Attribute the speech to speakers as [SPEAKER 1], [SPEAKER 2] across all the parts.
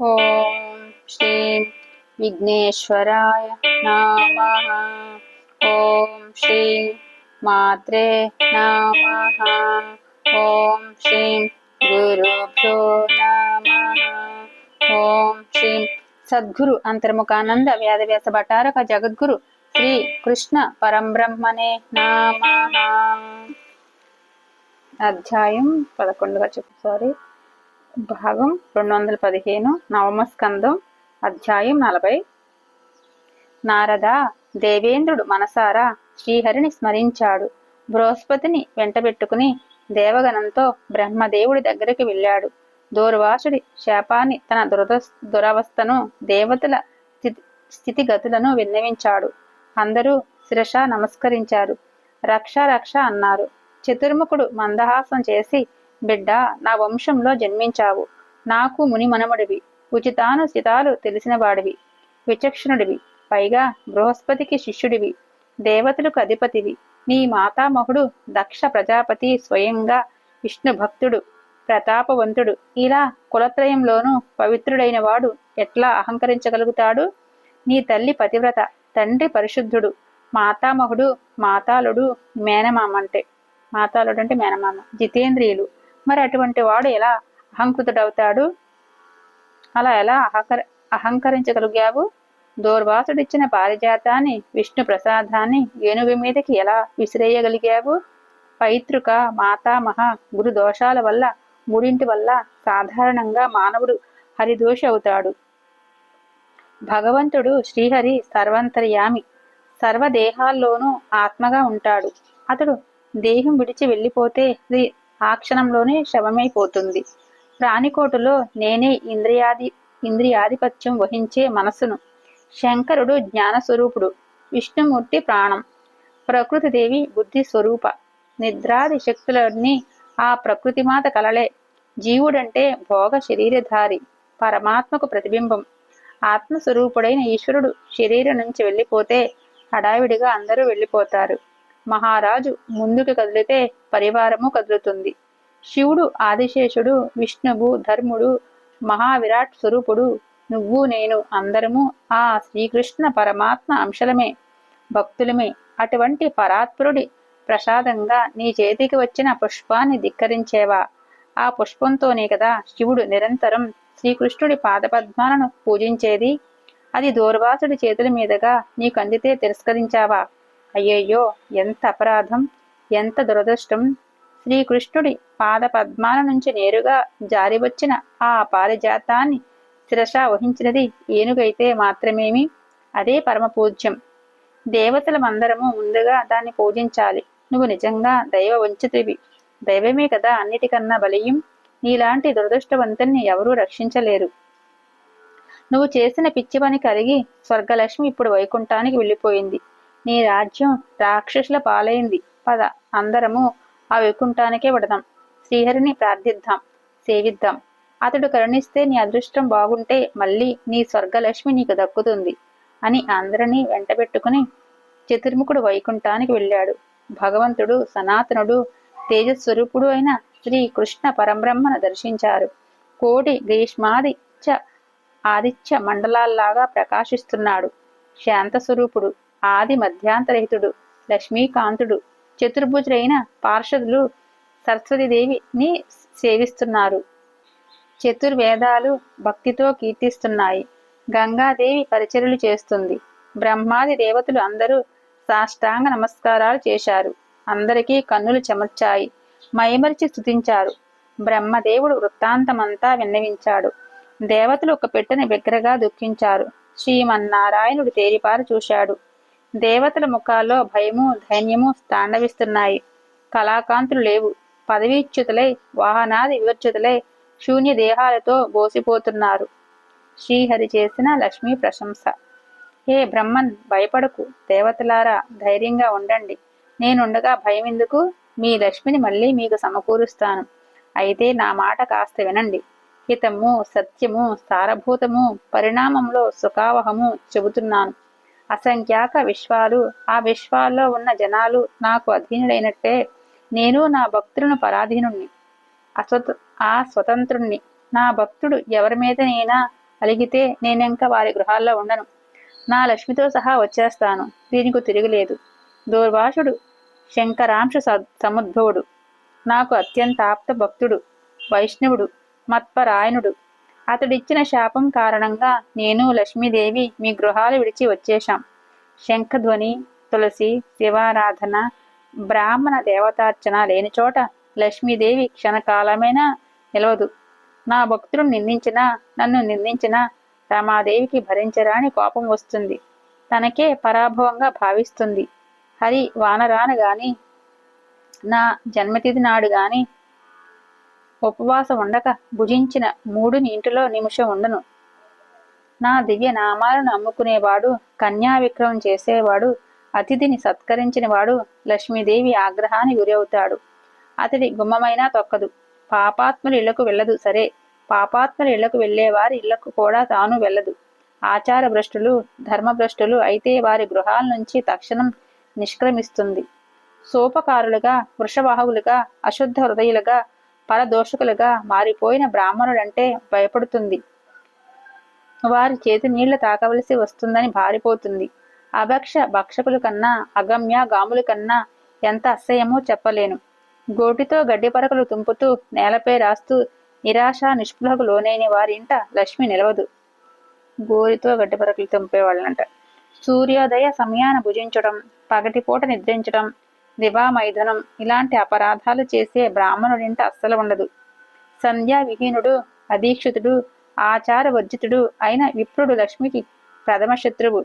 [SPEAKER 1] ఓం శ్రీం విఘ్నేశ్వరాయ నమ ఓం శ్రీం మాత్రే నమ ఓం శ్రీం గురుభ్యో నమ ఓం శ్రీం సద్గురు అంతర్ముఖానంద వ్యాధవ్యాస భటారక జగద్గురు శ్రీ కృష్ణ పరంబ్రహ్మనే నామ అధ్యాయం పదకొండుగా చెప్పు సారీ భాగం రెండు వందల పదిహేను నవమ స్కందం అధ్యాయం నలభై. నారద దేవేంద్రుడు మనసారా శ్రీహరిని స్మరించాడు. బృహస్పతిని వెంటబెట్టుకుని దేవగణంతో బ్రహ్మదేవుడి దగ్గరికి వెళ్ళాడు. దూర్వాసుడి శాపాన్ని తన దురద దురవస్థను దేవతల స్థితి స్థితిగతులను విన్నవించాడు. అందరూ శిరష నమస్కరించారు. రక్ష రక్ష అన్నారు. చతుర్ముఖుడు మందహాసం చేసి బిడ్డ నా వంశంలో జన్మించావు. నాకు ముని మనముడివి ఉచితానుచితాలు తెలిసిన వాడివి విచక్షణుడివి. పైగా బృహస్పతికి శిష్యుడివి. దేవతలకు అధిపతివి. నీ మాతామహుడు దక్ష ప్రజాపతి స్వయంగా విష్ణు భక్తుడు ప్రతాపవంతుడు. ఇలా కులత్రయంలోనూ పవిత్రుడైన వాడు ఎట్లా అహంకరించగలుగుతాడు? నీ తల్లి పతివ్రత తండ్రి పరిశుద్ధుడు. మాతామహుడు మాతాలుడు మేనమామంటే. మాతాలుడు అంటే మేనమామ. జితేంద్రియులు. మరి అటువంటి వాడు ఎలా అహంకృతుడవుతాడు? అలా ఎలా అహంకర అహంకరించగలిగావు? దూర్వాసుడిచ్చిన పారిజాతాన్ని విష్ణు ప్రసాదాన్ని ఏనుగు మీదకి ఎలా విసిరేయగలిగావు? పైతృక మాతామహ గురు దోషాల వల్ల మూడింటి వల్ల సాధారణంగా మానవుడు హరిదోషి అవుతాడు. భగవంతుడు శ్రీహరి సర్వంతర్యామి సర్వదేహాల్లోనూ ఆత్మగా ఉంటాడు. అతడు దేహం విడిచి వెళ్ళిపోతే ఆ క్షణంలోనే శవమైపోతుంది. ప్రాణికోటులో నేనే ఇంద్రియాది ఇంద్రియాధిపత్యం వహించే మనస్సును. శంకరుడు జ్ఞానస్వరూపుడు. విష్ణుమూర్తి ప్రాణం. ప్రకృతిదేవి బుద్ధి స్వరూప నిద్రాది శక్తులన్నీ ఆ ప్రకృతిమాత కలలే. జీవుడంటే భోగ శరీరధారి పరమాత్మకు ప్రతిబింబం. ఆత్మస్వరూపుడైన ఈశ్వరుడు శరీరం నుంచి వెళ్ళిపోతే హడావిడిగా అందరూ వెళ్ళిపోతారు. మహారాజు ముందుకు కదిలితే పరివారము కదులుతుంది. శివుడు ఆదిశేషుడు విష్ణువు ధర్ముడు మహావిరాట్ స్వరూపుడు నువ్వు నేను అందరము ఆ శ్రీకృష్ణ పరమాత్మ అంశలమే భక్తులమే. అటువంటి పరాత్పరుడి ప్రసాదంగా నీ చేతికి వచ్చిన పుష్పాన్ని ధిక్కరించేవా? ఆ పుష్పంతోనే కదా శివుడు నిరంతరం శ్రీకృష్ణుడి పాదపద్మాలను పూజించేది. అది దూర్వాసుడి చేతుల మీదుగా నీకు అందితే తిరస్కరించావా? అయ్యయ్యో ఎంత అపరాధం ఎంత దురదృష్టం. శ్రీకృష్ణుడి పాద పద్మాల నుంచి నేరుగా జారివచ్చిన ఆ పారిజాతాన్ని శిరస వహించినది ఏనుగైతే మాత్రమేమి? అదే పరమ పూజ్యం దేవతలమందరము ముందుగా దాన్ని పూజించాలి. నువ్వు నిజంగా దైవ వంచితివి దైవమే కదా అన్నిటికన్నా బలియం. నీలాంటి దురదృష్టవంతుల్ని ఎవరూ రక్షించలేరు. నువ్వు చేసిన పిచ్చి పని కలిగి స్వర్గలక్ష్మి ఇప్పుడు వైకుంఠానికి వెళ్ళిపోయింది. నీ రాజ్యం రాక్షసుల పాలైంది. పద అందరము ఆ వైకుంఠానికే విడదాం శ్రీహరిని ప్రార్థిద్దాం సేవిద్దాం. అతడు కరుణిస్తే నీ అదృష్టం బాగుంటే మళ్ళీ నీ స్వర్గలక్ష్మి నీకు దక్కుతుంది అని అందరినీ వెంటబెట్టుకుని చతుర్ముఖుడు వైకుంఠానికి వెళ్ళాడు. భగవంతుడు సనాతనుడు తేజస్వరూపుడు అయిన శ్రీ కృష్ణ పరబ్రహ్మను దర్శించారు. కోటి గ్రీష్మాది చ ఆదిత్య మండలాల్లాగా ప్రకాశిస్తున్నాడు. శాంత స్వరూపుడు ఆది మధ్యాంతరహితుడు లక్ష్మీకాంతుడు చతుర్భుజులైన పార్షదులు సరస్వతీదేవిని సేవిస్తున్నారు. చతుర్వేదాలు భక్తితో కీర్తిస్తున్నాయి. గంగాదేవి పరిచర్యలు చేస్తుంది. బ్రహ్మాది దేవతలు అందరూ సాష్టాంగ నమస్కారాలు చేశారు. అందరికీ కన్నులు చెమర్చాయి. మైమరిచి స్తుతించారు. బ్రహ్మదేవుడు వృత్తాంతమంతా విన్నవించాడు. దేవతలు ఒక పెట్టిన బిగ్గరగా దుఃఖించారు. శ్రీమన్నారాయణుడు తేరిపారు చూశాడు. దేవతల ముఖాల్లో భయము ధైన్యము తాండవిస్తున్నాయి. కళాకాంతులు లేవు. పదవీచ్యుతులై వాహనాది వివర్చుతులై శూన్య దేహాలతో బోసిపోతున్నారు. శ్రీహరి చేసిన లక్ష్మీ ప్రశంస. హే బ్రహ్మన్ భయపడకు. దేవతలారా ధైర్యంగా ఉండండి. నేనుండగా భయం ఎందుకు మీ లక్ష్మిని మళ్ళీ మీకు సమకూరుస్తాను. అయితే నా మాట కాస్త వినండి. హితము సత్యము సారభూతము పరిణామంలో సుఖావహము చెబుతున్నాను. అసంఖ్యాక విశ్వాలు. ఆ విశ్వాల్లో ఉన్న జనాలు నాకు అధీనుడైనట్టే నేను నా భక్తులను పరాధీనుణ్ణి. అస్వత ఆ స్వతంత్రుణ్ణి. నా భక్తుడు ఎవరి మీదనైనా అలిగితే నేనింక వారి గృహాల్లో ఉండను. నా లక్ష్మితో సహా వచ్చేస్తాను. దీనికి తిరుగులేదు. దూర్వాసుడు శంకరాంశ సముద్భవుడు. నాకు అత్యంత ఆప్త భక్తుడు వైష్ణవుడు మత్పరాయణుడు. అతడిచ్చిన శాపం కారణంగా నేను లక్ష్మీదేవి మీ గృహాలు విడిచి వచ్చేశాం. శంఖధ్వని తులసి శివారాధన బ్రాహ్మణ దేవతార్చన లేని చోట లక్ష్మీదేవి క్షణకాలమైనా నిలవదు. నా భక్తుడు నిందించినా నన్ను నిందించినా రమాదేవికి భరించరాని కోపం వస్తుంది. తనకే పరాభవంగా భావిస్తుంది. హరి వానరాను గాని నా జన్మతిథి నాడు గాని ఉపవాసం ఉండక భుజించిన మూడుని ఇంటిలో నిమిషం ఉండను. నా దివ్య నామాలను అమ్ముకునేవాడు కన్యా విక్రమం చేసేవాడు అతిథిని సత్కరించిన వాడు లక్ష్మీదేవి ఆగ్రహాన్ని గురవుతాడు. అతడి గుమ్మమైనా తొక్కదు. పాపాత్ముల ఇళ్ళకు వెళ్ళదు. సరే పాపాత్ముల ఇళ్ళకు వెళ్ళేవారి ఇళ్ళకు కూడా తాను వెళ్ళదు. ఆచార భ్రష్టులు ధర్మభ్రష్టులు అయితే వారి గృహాల నుంచి తక్షణం నిష్క్రమిస్తుంది. సోపకారులుగా వృషవాహులుగా అశుద్ధ హృదయులుగా పరదోషకులుగా మారిపోయిన బ్రాహ్మణుడంటే భయపడుతుంది. వారి చేతి నీళ్ళు తాకవలసి వస్తుందని భారిపోతుంది. అభక్ష భక్షకుల కన్నా అగమ్య గాముల కన్నా ఎంత అసహ్యమో చెప్పలేను. గోటితో గడ్డి పరకలు తుంపుతూ నేలపై రాస్తూ నిరాశ నిష్పృహకు లోనైన వారి ఇంట లక్ష్మి నిలవదు. గోరితో గడ్డి పరకలు తుంపేవాళ్ళంట సూర్యోదయ సమయాన భుజించడం పగటిపూట నిద్రించడం దివామైథునం ఇలాంటి అపరాధాలు చేసే బ్రాహ్మణుడింట అస్సలు ఉండదు. సంధ్యా విహీనుడు అధీక్షితుడు ఆచార వర్జితుడు అయిన విప్రుడు లక్ష్మికి ప్రథమ శత్రువు.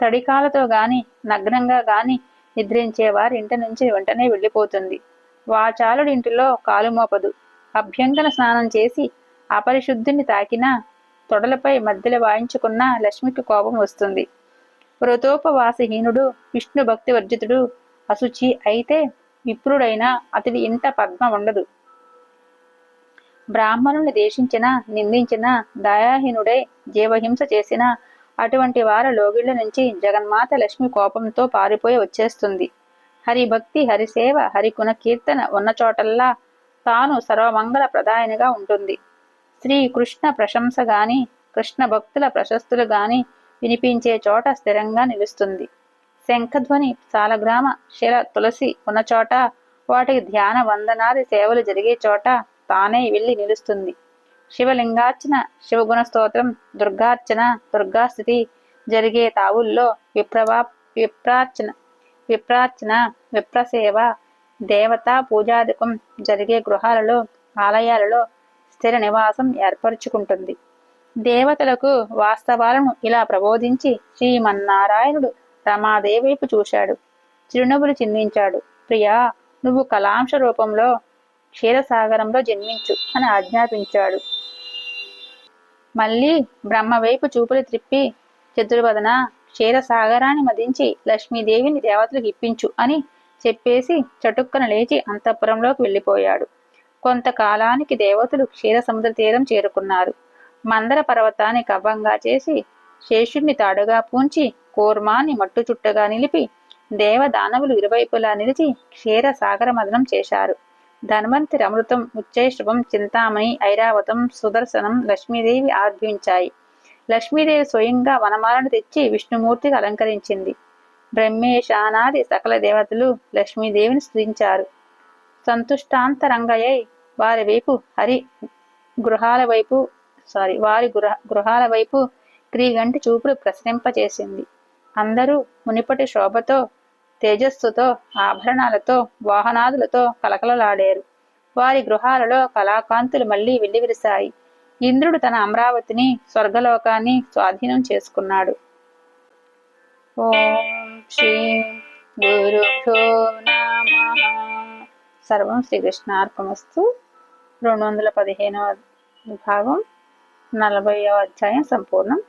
[SPEAKER 1] తడికాలతో గాని నగ్నంగా గాని నిద్రించే వారి ఇంటి నుంచి వెంటనే వెళ్ళిపోతుంది. వాచాలుడింటిలో కాలుమోపదు అభ్యంగన స్నానం చేసి అపరిశుద్ధిని తాకినా తొడలపై మధ్యలో వాయించుకున్న లక్ష్మికి కోపం వస్తుంది. వ్రతోపవాసహీనుడు విష్ణు భక్తి వర్జితుడు అశుచి అయితే విప్రుడైనా అతడి ఇంట పద్మ ఉండదు. బ్రాహ్మణుని దేశించిన నిందించిన దయాహీనుడై జీవహింస చేసిన అటువంటి వార లోగిళ్ళ నుంచి జగన్మాత లక్ష్మి కోపంతో పారిపోయి వచ్చేస్తుంది. హరిభక్తి హరిసేవ హరికుణ కీర్తన ఉన్న చోటల్లా తాను సర్వమంగళ ప్రదాయనిగా ఉంటుంది. శ్రీ కృష్ణ ప్రశంస గాని కృష్ణ భక్తుల ప్రశస్తులు గాని వినిపించే చోట స్థిరంగా నిలుస్తుంది. శంఖధ్వని సాలగ్రామ శిల తులసి ఉన్న చోట వాటికి ధ్యాన వందనాది సేవలు జరిగే చోట తానే వెళ్ళి నిలుస్తుంది. శివలింగార్చన శివగుణ స్తోత్రం దుర్గార్చన దుర్గాస్థితి జరిగే తావుల్లో విప్రవా విప్రార్చన విప్రార్చన విప్రసేవ దేవతా పూజాధికం జరిగే గృహాలలో ఆలయాలలో స్థిర నివాసం ఏర్పరచుకుంటుంది. దేవతలకు వాస్తవాలను ఇలా ప్రబోధించి శ్రీమన్నారాయణుడు రమాదేవి వైపు చూశాడు. చిరునవ్వులు చిందించాడు. ప్రియా నువ్వు కలాంశ రూపంలో క్షీరసాగరంలో జన్మించు అని ఆజ్ఞాపించాడు. మళ్ళీ బ్రహ్మ వైపు చూపులు త్రిప్పి చతుర్వదన క్షీరసాగరాన్ని మదించి లక్ష్మీదేవిని దేవతలకు ఇప్పించు అని చెప్పేసి చటుక్కన లేచి అంతఃపురంలోకి వెళ్ళిపోయాడు. కొంతకాలానికి దేవతలు క్షీర సముద్ర తీరం చేరుకున్నారు. మందర పర్వతాన్ని కవ్వంగా చేసి శేషుణ్ణి తాడుగా పూంచి కూర్మాన్ని మట్టు చుట్టగా నిలిపి దేవదానవులు ఇరువైపులా నిలిచి క్షీర సాగర మదనం చేశారు. ధన్వంతరి అమృతం ఉచ్చైశ్రవం చింతామణి ఐరావతం సుదర్శనం లక్ష్మీదేవి ఆర్భించాయి లక్ష్మీదేవి స్వయంగా వనమాలను తెచ్చి విష్ణుమూర్తికి అలంకరించింది. బ్రహ్మేశానాది సకల దేవతలు లక్ష్మీదేవిని స్థుతించారు సంతుష్టాంతరంగయ్యై వారి వైపు హరి గృహాల వైపు సారీ వారి గృహ గృహాల వైపు క్రీగంటి చూపులు ప్రసరింపచేసింది. అందరూ మునిపటి శోభతో తేజస్సుతో ఆభరణాలతో వాహనాదులతో కలకలలాడారు. వారి గృహాలలో కళాకాంతులు మళ్ళీ వెల్లివిరిశాయి. ఇంద్రుడు తన అమరావతిని స్వర్గలోకాన్ని స్వాధీనం చేసుకున్నాడు. ఓం శ్రీ గురుభ్యో నమ. సర్వం శ్రీకృష్ణార్పణస్తు రెండు వందల పదిహేనవ విభాగం నలభైవ అధ్యాయం సంపూర్ణం.